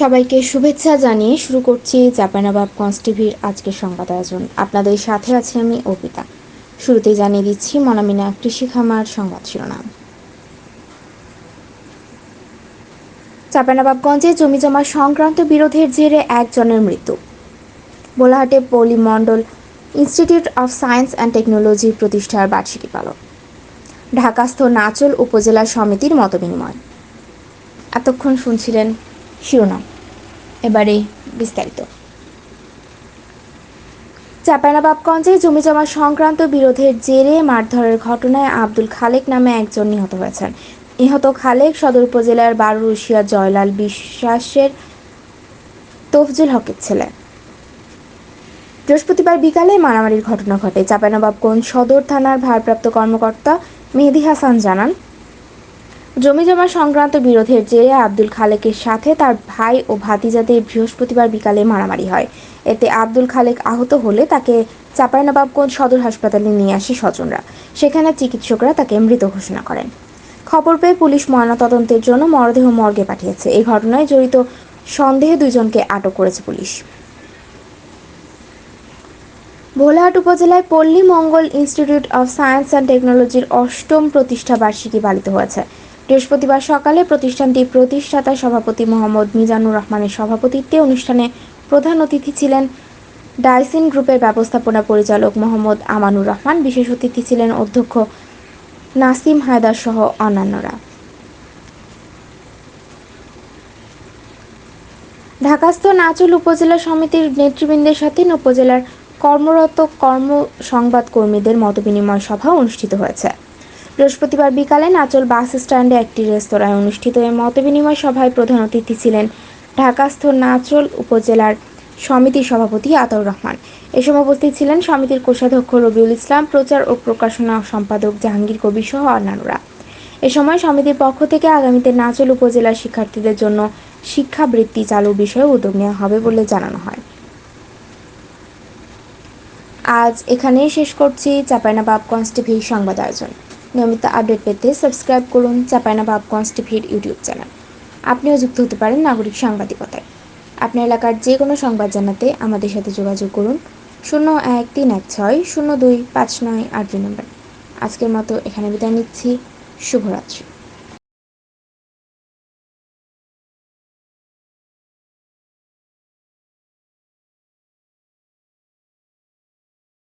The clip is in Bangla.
সবাইকে শুভেচ্ছা জানিয়ে শুরু করছি চাপানাবাব কনস টিভির আজকের সংবাদ আয়োজন। আপনাদের সাথে আছি আমি অপিতা শুরুতেই জানিয়ে দিচ্ছি, মনামিনা কৃষি খামার সংবাদ শিরোনাম। চাপানাবাবগঞ্জে জমি জমা সংক্রান্ত বিরোধের জেরে একজনের মৃত্যু। বোলাহাটে Palli Mondal institute of science and technology প্রতিষ্ঠার বার্ষিকী পালন। ঢাকাস্থ নাচল উপজেলা সমিতির মতবিনিময়। এতক্ষণ শুনছিলেন শিরোনাম। এবারে বিস্তারিত। চাঁপাইনবাবগঞ্জে জমি জমা সংক্রান্ত বিরোধের জেরে মারধরের ঘটনায় আব্দুল খালেক নামে একজন নিহত হয়েছেন। নিহত খালেক সদর উপজেলার বারুরুশিয়া জয়লাল বিশ্বাসের তফজুল হকের ছেলে। বৃহস্পতিবার বিকালে মারামারির ঘটনা ঘটে। চাঁপাইনবাবগঞ্জ সদর থানার ভারপ্রাপ্ত কর্মকর্তা মেহেদি হাসান জানান জমি জমা সংক্রান্ত বিরোধের জেরে আব্দুল খালেকের সাথে তার ভাই ও ভাতিজাদের বৃহস্পতিবার বিকালে মারামারি হয়। এতে আব্দুল খালেক আহত হলে তাকে চাঁপাইনবাবগঞ্জ সদর হাসপাতালে নিয়ে আসে স্বজনরা। সেখানে চিকিৎসকরা তাকে মৃত ঘোষণা করেন। খবর পেয়ে পুলিশ ময়নাতদন্তের জন্য মরদেহ মর্গে পাঠিয়েছে। এই ঘটনায় জড়িত সন্দেহে দুইজনকে আটক করেছে পুলিশ। ভোলাহাট উপজেলায় Palli Mangal institute of science and টেকনোলজির অষ্টম প্রতিষ্ঠা বার্ষিকী পালিত হয়েছে। বৃহস্পতিবার সকালে প্রতিষ্ঠানটির প্রতিষ্ঠাতা সভাপতি মোহাম্মদ মিজানুর রহমানের সভাপতিত্বে অনুষ্ঠানে প্রধান অতিথি ছিলেন ডাইসিন গ্রুপের ব্যবস্থাপনা পরিচালক মোহাম্মদ আমানুর রহমান, বিশেষ অতিথি ছিলেন অধ্যক্ষ নাসিম হায়দার সহ অন্যান্যরা। ঢাকাস্থ নাচল উপজেলা সমিতির নেতৃবৃন্দের সাথে উপজেলার কর্মরত কর্ম সংবাদ কর্মীদের মতবিনিময় সভা অনুষ্ঠিত হয়েছে। বৃহস্পতিবার বিকালে নাচল বাস স্ট্যান্ডে একটি রেস্তোরাঁয় অনুষ্ঠিত এই মতবিনিময় সভায় প্রধান অতিথি ছিলেন ঢাকাস্থ নাচল উপজেলার সমিতির সভাপতি আতাউর রহমান। এ সময় উপস্থিত ছিলেন সমিতির কোষাধ্যক্ষ রবিউল ইসলাম, প্রচার ও প্রকাশনা সম্পাদক জাহাঙ্গীর কবির সহ অন্যান্যরা। এ সময় সমিতির পক্ষ থেকে আগামীতে নাচল উপজেলার শিক্ষার্থীদের জন্য শিক্ষাবৃত্তি চালুর বিষয়ে উদ্যোগ নেওয়া হবে বলে জানানো হয়। আজ এখানেই শেষ করছি। চাপাইনাবাবগঞ্জ টিভির সংবাদ আয়োজন। নিয়মিত আপডেট পেতে সাবস্ক্রাইব করুন চাপায়না ভাব টিভির ইউটিউব চ্যানেল। আপনিও যুক্ত হতে পারেন নাগরিক সাংবাদিকতায়। আপনার এলাকার যে কোনো সংবাদ জানাতে আমাদের সাথে যোগাযোগ করুন শূন্য এক তিন এক ছয় শূন্য দুই পাঁচ নয় আট দুই নম্বর। আজকের মতো এখানে বিদায় নিচ্ছি। শুভরাত্রি।